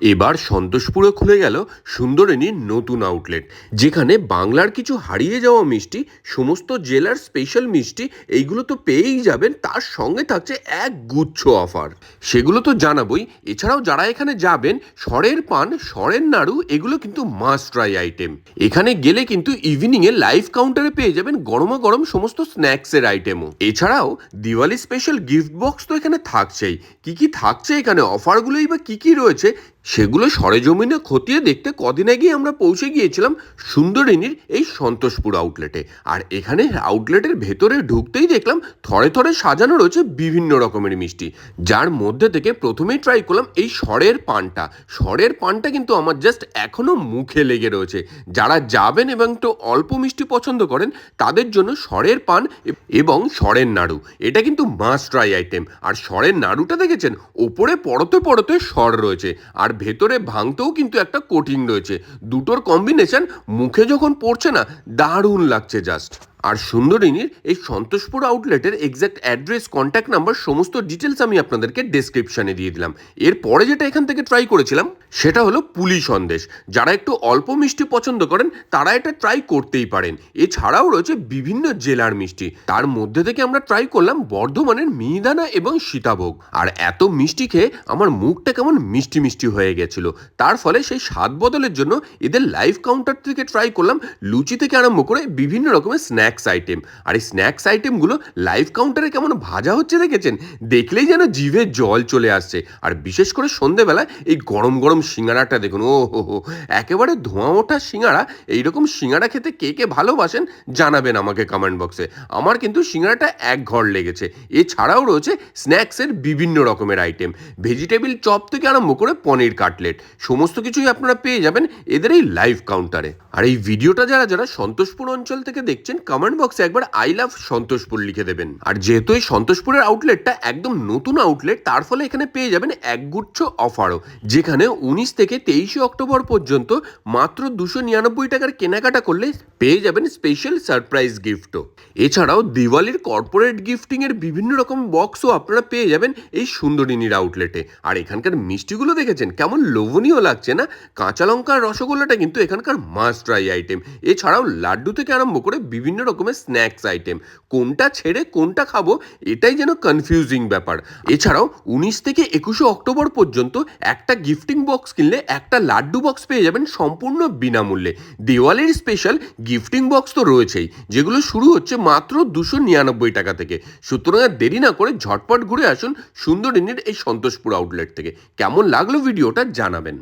এবার সন্তোষপুরে খুলে গেল সুন্দরিনীর নতুন আউটলেট যেখানে বাংলার কিছু হারিয়ে যাওয়া মিষ্টি, সমস্ত জেলার স্পেশাল মিষ্টি, এইগুলো তো পেয়েই যাবেন, তার সঙ্গে থাকছে এক গুচ্ছ অফার সেগুলো তো জানাবই। এছাড়াও যারা এখানে যাবেন সরের পান সরের নাড়ু, এগুলো কিন্তু মাস্ট ট্রাই আইটেম এখানে গেলে কিন্তু ইভিনিংয়ে লাইভ কাউন্টারে পেয়ে যাবেন গরমা গরম সমস্ত স্ন্যাক্সের আইটেমও এছাড়াও দিওয়ালি স্পেশাল গিফট বক্স তো এখানে থাকছেই। কি কি থাকছে এখানে? অফারগুলোই বা কি কি রয়েছে? সেগুলো সরেজমিনে খতিয়ে দেখতে কদিন আগেই আমরা পৌঁছে গিয়েছিলাম সুন্দরিনীর এই সন্তোষপুর আউটলেটে আর এখানে আউটলেটের ভেতরে ঢুকতেই দেখলাম থরে থরে সাজানো রয়েছে বিভিন্ন রকমের মিষ্টি। যার মধ্যে থেকে প্রথমেই ট্রাই করলাম এই সরের পানটা। সরের পানটা কিন্তু আমার জাস্ট এখনও মুখে লেগে রয়েছে। যারা যাবেন এবং একটু অল্প মিষ্টি পছন্দ করেন, তাদের জন্য সরের পান এবং সরের নাড়ু, এটা কিন্তু মাস্ট ট্রাই আইটেম আর সরের নাড়ুটা দেখেছেন? ওপরে পরতে পরতে সর রয়েছে। আর ভেতরে ভাঙতেও কিন্তু একটা কোটিং রয়েছে। দুটোর কম্বিনেশন মুখে যখন পড়ছে না, দারুণ লাগছে জাস্ট আর সুন্দরিনীর এই সন্তোষপুর আউটলেটের এক্স্যাক্ট অ্যাড্রেস কন্ট্যাক্ট নাম্বার সমস্ত ডিটেলস আমি আপনাদেরকে ডেসক্রিপশনে দিয়ে দিলাম। এরপরে যেটা এখান থেকে ট্রাই করেছিলাম, সেটা হলো পুলি সন্দেশ। যারা একটু অল্প মিষ্টি পছন্দ করেন, তারা এটা ট্রাই করতেই পারেন। এছাড়াও রয়েছে বিভিন্ন জেলার মিষ্টি। তার মধ্যে থেকে আমরা ট্রাই করলাম বর্ধমানের মিহিদানা এবং সীতাভোগ। আর এত মিষ্টি খেয়ে আমার মুখটা কেমন মিষ্টি মিষ্টি হয়ে গেছিল। তার ফলে সেই স্বাদ বদলের জন্য এদের লাইভ কাউন্টার থেকে ট্রাই করলাম, লুচি থেকে আরম্ভ করে বিভিন্ন রকমের স্ন্যাক্স আইটেম আর এই স্ন্যাক্স আইটেমগুলো লাইভ কাউন্টারে কেমন ভাজা হচ্ছে দেখেছেন? দেখলেই যেন জিভে জল চলে আসছে। আর বিশেষ করে সন্ধেবেলা এই গরম গরম সিঙ্গারাটা দেখুন ও হো হো একেবারে ধোঁয়া ওঠা সিঙ্গারা, এইরকম সিঙ্গারা খেতে কে কে ভালোবাসেন জানাবেন আমাকে কমেন্ট বক্সে আমার কিন্তু সিঙ্গারাটা এক ঘর লেগেছে। এছাড়াও রয়েছে স্ন্যাক্সের বিভিন্ন রকমের আইটেম ভেজিটেবিল চপ থেকে আরম্ভ করে পনির কাটলেট সমস্ত কিছুই আপনারা পেয়ে যাবেন এদের এই লাইভ কাউন্টারে আর এই ভিডিওটা যারা যারা সন্তোষপুর অঞ্চল থেকে দেখছেন কমেন্ট বক্সে একবার আই লাভ সন্তোষপুর লিখে দেবেন। আর যেহেতু এই সন্তোষপুরের আউটলেটটা একদম নতুন আউটলেট তার ফলে এখানে পেয়ে যাবেন একগুচ্ছ অফারও যেখানে উনিশ থেকে তেইশে অক্টোবর পর্যন্ত মাত্র দুশো নিরানব্বই টাকার কেনাকাটা করলে পেয়ে যাবেন স্পেশাল সারপ্রাইজ গিফটও এছাড়াও দিওয়ালির কর্পোরেট গিফটিং এর বিভিন্ন রকম বক্সও আপনারা পেয়ে যাবেন এই সুন্দরিনীর আউটলেটে আর এখানকার মিষ্টিগুলো দেখেছেন? কেমন লোভনীয় লাগছে না? কাঁচা লঙ্কার রসগোল্লাটা কিন্তু এখানকার মাস্ট ট্রাই আইটেম এছাড়াও লাড্ডু থেকে আরম্ভ করে বিভিন্ন রকমের স্ন্যাক্স আইটেম কোনটা ছেড়ে কোনটা খাব, এটাই যেন কনফিউজিং ব্যাপার। এছাড়াও উনিশ থেকে একুশে অক্টোবর পর্যন্ত একটা গিফটিং বক্স কিনলে একটা লাড্ডু বক্স পেয়ে যাবেন সম্পূর্ণ বিনামূল্যে। দেওয়ালির স্পেশাল গিফটিং বক্স তো রয়েছেই, যেগুলো শুরু হচ্ছে মাত্র দুশো নিরানব্বই টাকা থেকে। সুতরাং আর দেরি না করে ঝটপট ঘুরে আসুন সুন্দরিনীর এই সন্তোষপুর আউটলেট থেকে। কেমন লাগল ভিডিওটা জানাবেন।